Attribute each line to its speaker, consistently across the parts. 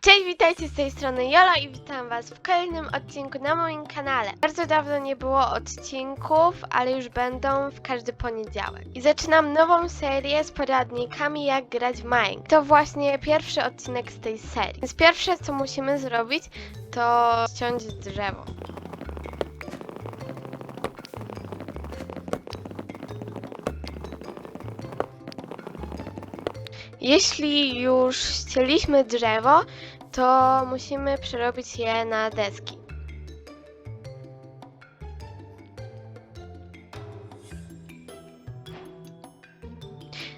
Speaker 1: Cześć, witajcie z tej strony Jola i witam was w kolejnym odcinku na moim kanale. Bardzo dawno nie było odcinków, ale już będą w każdy poniedziałek. I zaczynam nową serię z poradnikami jak grać w Minecraft. To właśnie pierwszy odcinek z tej serii. Więc pierwsze co musimy zrobić to ściąć drzewo. Jeśli już ścięliśmy drzewo, to musimy przerobić je na deski.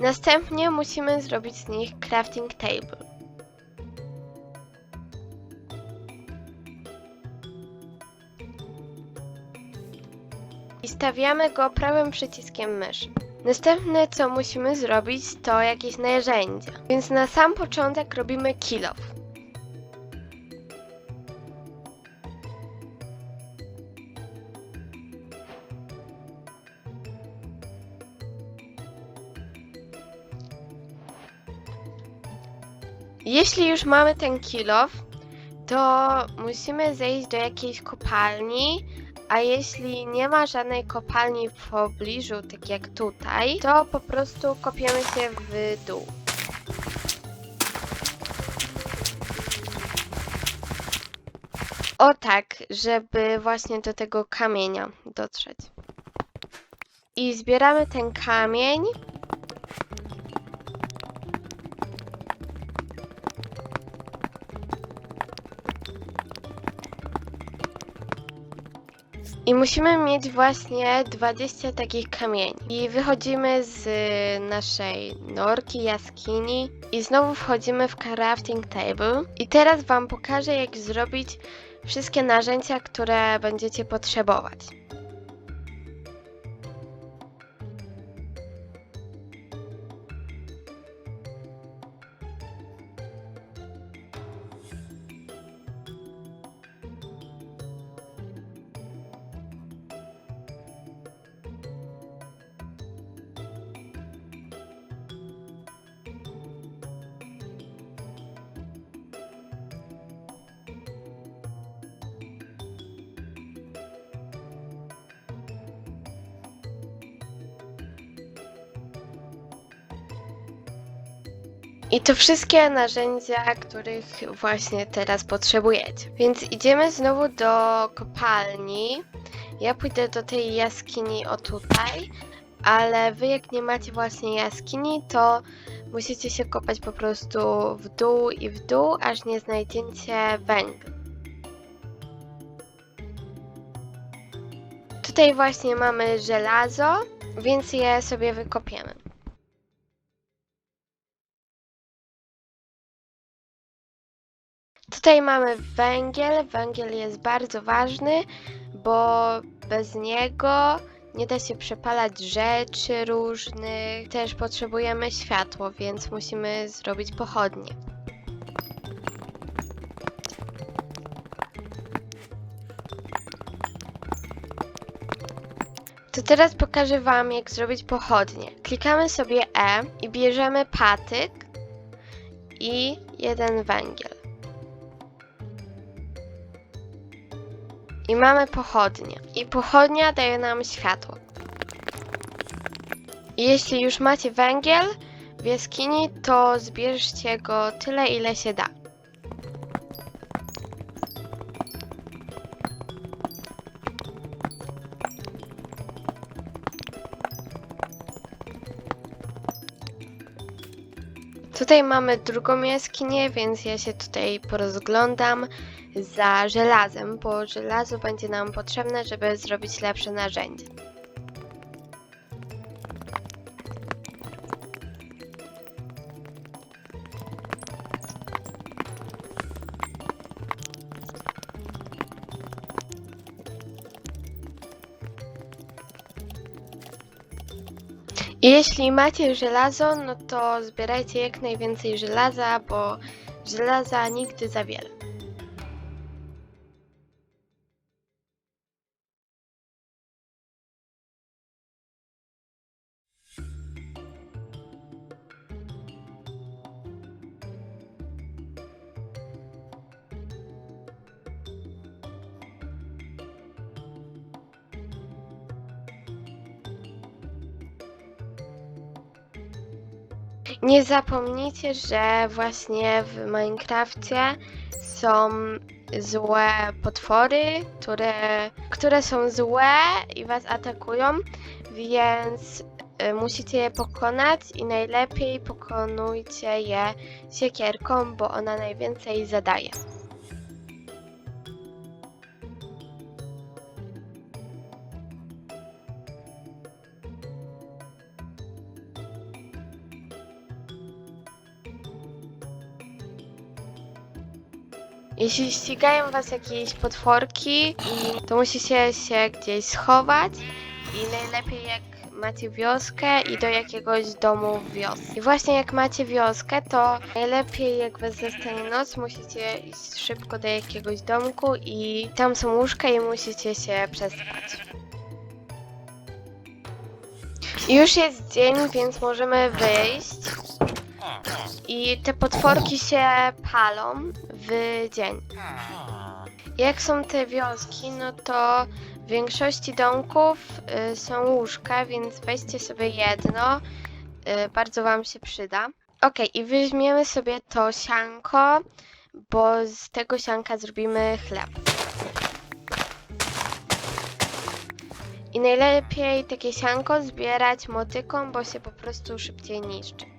Speaker 1: Następnie musimy zrobić z nich crafting table. I stawiamy go prawym przyciskiem myszy. Następne co musimy zrobić to jakieś narzędzia. Więc na sam początek robimy kill off. Jeśli już mamy ten kill off, to musimy zejść do jakiejś kopalni, a jeśli nie ma żadnej kopalni w pobliżu, tak jak tutaj, to po prostu kopiemy się w dół. O tak, żeby właśnie do tego kamienia dotrzeć. I zbieramy ten kamień. I musimy mieć właśnie 20 takich kamieni. I wychodzimy z naszej norki, jaskini i znowu wchodzimy w crafting table. I teraz Wam pokażę, jak zrobić wszystkie narzędzia, które będziecie potrzebować. I to wszystkie narzędzia, których właśnie teraz potrzebujecie. Więc idziemy znowu do kopalni. Ja pójdę do tej jaskini o tutaj, ale wy jak nie macie właśnie jaskini, to musicie się kopać po prostu w dół i w dół, aż nie znajdziecie węgla. Tutaj właśnie mamy żelazo, więc je sobie wykopiemy. Tutaj mamy węgiel. Węgiel jest bardzo ważny, bo bez niego nie da się przepalać rzeczy różnych. Też potrzebujemy światło, więc musimy zrobić pochodnie. To teraz pokażę Wam, jak zrobić pochodnie. Klikamy sobie E i bierzemy patyk i jeden węgiel. I mamy pochodnie. I pochodnia daje nam światło. I jeśli już macie węgiel w jaskini, to zbierzcie go tyle, ile się da. Tutaj mamy drugą jaskinię, więc ja się tutaj porozglądam za żelazem, bo żelazo będzie nam potrzebne, żeby zrobić lepsze narzędzie. Jeśli macie żelazo, no to zbierajcie jak najwięcej żelaza, bo żelaza nigdy za wiele. Nie zapomnijcie, że właśnie w Minecrafcie są złe potwory, które, które są złe i was atakują, więc y, musicie je pokonać i najlepiej pokonujcie je siekierką, bo ona najwięcej zadaje. Jeśli ścigają was jakieś potworki, to musicie się gdzieś schować i najlepiej jak macie wioskę i do jakiegoś domu w wiosce. I właśnie jak macie wioskę, to najlepiej jak was zastanie noc, musicie iść szybko do jakiegoś domku i tam są łóżka i musicie się przespać. Już jest dzień, więc możemy wyjść. I te potworki się palą w dzień. Jak są te wioski, no to w większości domków y, są łóżka, więc weźcie sobie jedno. Y, bardzo wam się przyda. Ok, i weźmiemy sobie to sianko, bo z tego sianka zrobimy chleb. I najlepiej takie sianko zbierać motyką, bo się po prostu szybciej niszczy.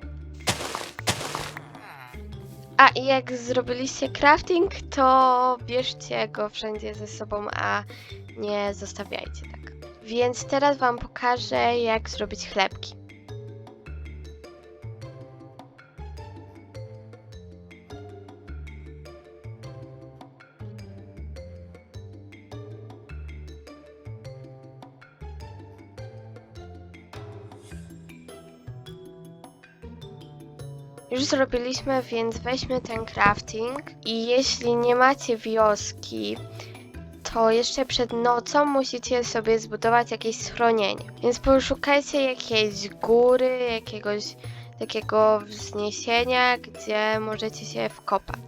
Speaker 1: A i jak zrobiliście crafting, to bierzcie go wszędzie ze sobą, a nie zostawiajcie tak. Więc teraz Wam pokażę, jak zrobić chlebki. Już zrobiliśmy, więc weźmy ten crafting i jeśli nie macie wioski, to jeszcze przed nocą musicie sobie zbudować jakieś schronienie. Więc poszukajcie jakiejś góry, jakiegoś takiego wzniesienia, gdzie możecie się wkopać.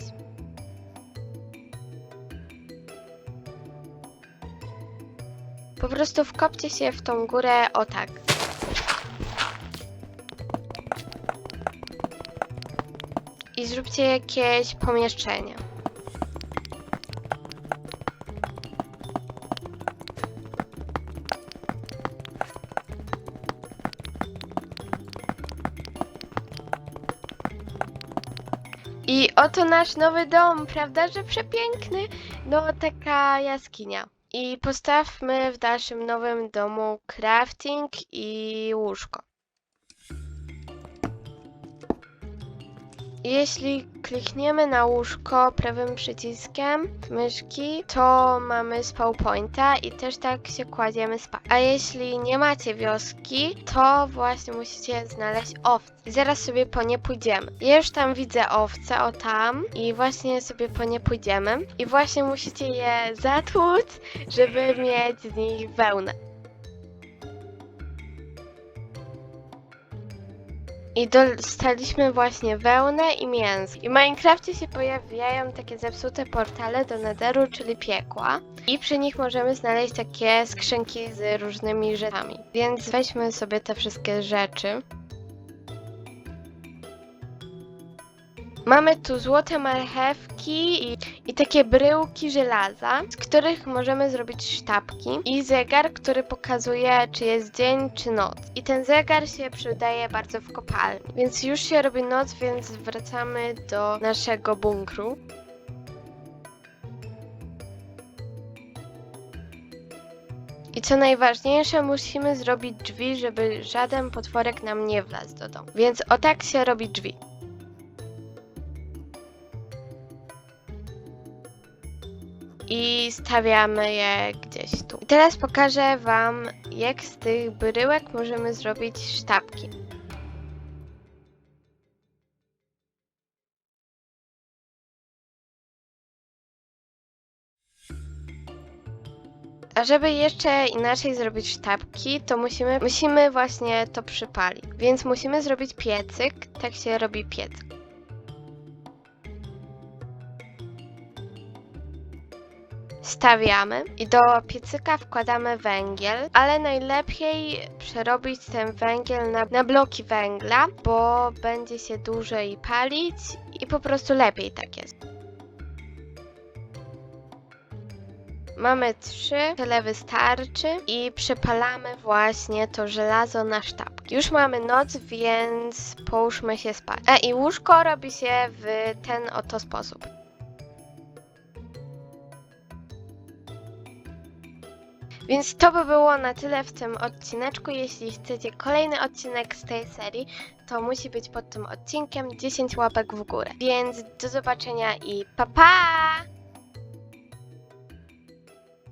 Speaker 1: Po prostu wkopcie się w tą górę o tak. I zróbcie jakieś pomieszczenie. I oto nasz nowy dom, prawda, że przepiękny? No, taka jaskinia. I postawmy w naszym nowym domu crafting i łóżko. Jeśli klikniemy na łóżko prawym przyciskiem myszki, to mamy spawn pointa i też tak się kładziemy spać. A jeśli nie macie wioski, to właśnie musicie znaleźć owce. Zaraz sobie po nie pójdziemy. Ja już tam widzę owce, o tam, i właśnie sobie po nie pójdziemy. I właśnie musicie je zatłuc, żeby mieć z nich wełnę. I dostaliśmy właśnie wełnę i mięso. I w Minecrafcie się pojawiają takie zepsute portale do Netheru, czyli piekła. I przy nich możemy znaleźć takie skrzynki z różnymi rzeczami. Więc weźmy sobie te wszystkie rzeczy. Mamy tu złote marchewki i, i takie bryłki żelaza, z których możemy zrobić sztabki i zegar, który pokazuje, czy jest dzień, czy noc. I ten zegar się przydaje bardzo w kopalni. Więc już się robi noc, więc wracamy do naszego bunkru. I co najważniejsze, musimy zrobić drzwi, żeby żaden potworek nam nie wlazł do domu. Więc o tak się robi drzwi. I stawiamy je gdzieś tu. I teraz pokażę Wam, jak z tych bryłek możemy zrobić sztabki. A żeby jeszcze inaczej zrobić sztabki, to musimy, musimy właśnie to przypalić. Więc musimy zrobić piecyk, tak się robi piecyk. Stawiamy i do piecyka wkładamy węgiel, ale najlepiej przerobić ten węgiel na, na bloki węgla, bo będzie się dłużej palić i po prostu lepiej tak jest. Mamy trzy, tyle wystarczy i przepalamy właśnie to żelazo na sztabki. Już mamy noc, więc połóżmy się spać. A i łóżko robi się w ten oto sposób. Więc to by było na tyle w tym odcineczku. Jeśli chcecie kolejny odcinek z tej serii, to musi być pod tym odcinkiem 10 łapek w górę. Więc do zobaczenia i pa pa!